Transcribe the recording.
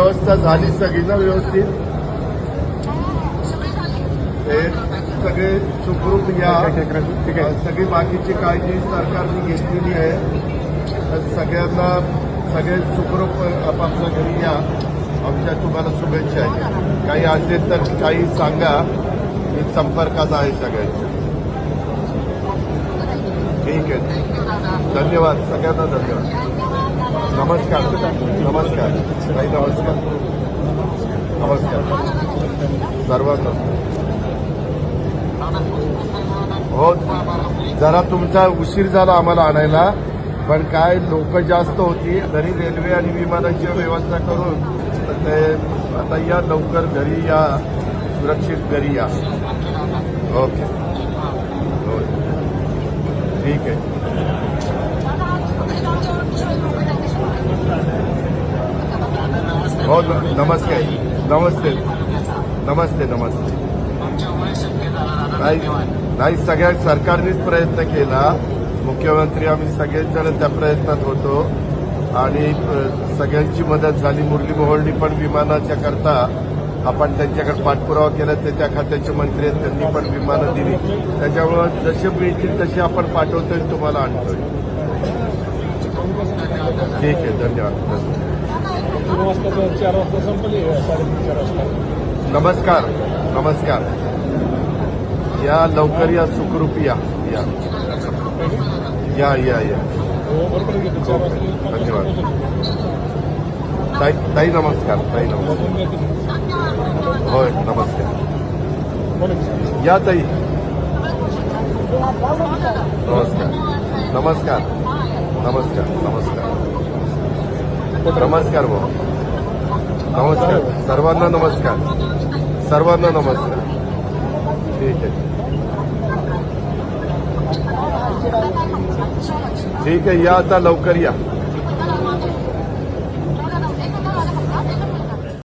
व्यवस्था झाली सगळी ना व्यवस्थित? हे सगळे सुखरूप या. ठीक आहे सगळी बाकीची काळजी सरकारने घेतलेली आहे. तर सगळ्यांना सगळे सुखरूप आपापल्या घरी या. आमच्या तुम्हाला शुभेच्छा आहे. काही असेल तर काही सांगा. मी संपर्कात आहे सगळ्यांच्या. ठीक आहे. धन्यवाद. सगळ्यांना धन्यवाद. नमस्कार. नमस्कार. नाही नमस्कार. नमस्कार. सर्वांना. हो जरा तुमचा उशीर झाला आम्हाला आणायला पण काय लोक जास्त होती घरी रेल्वे आणि विमानाची व्यवस्था करून तर ते आता या लवकर घरी या सुरक्षित घरी या. ओके. हो. ठीक आहे. हो नमस्ते. नमस्ते. नमस्ते नमस्ते. नाही सगळ्या सरकारनेच प्रयत्न केला. मुख्यमंत्री आम्ही सगळेच जण त्या प्रयत्नात होतो. आणि सगळ्यांची मदत झाली. मुरली मोहोळनी पण विमानाच्या करता आपण त्यांच्याकडे पाठपुरावा केला. ते त्या खात्याचे मंत्री आहेत त्यांनी पण विमानं दिली. त्याच्यामुळं जसे मिळतील तसे आपण पाठवतोय तुम्हाला आणतोय. ठीक आहे धन्यवाद. तीन वाजता चार वाजता संपली साडेतीन चार वाजता. नमस्कार नमस्कार. या लवकर या सुखरूप या. या. या या या. हो धन्यवाद. ताई ताई नमस्कार ताई नमस्कार. होय नमस्कार. या ताई. नमस्कार नमस्कार नमस्कार नमस्कार. नमस्कार भाऊ. नमस्कार. सर्वांना नमस्कार. सर्वांना नमस्कार. ठीक आहे. ठीक आहे या आता लवकर या.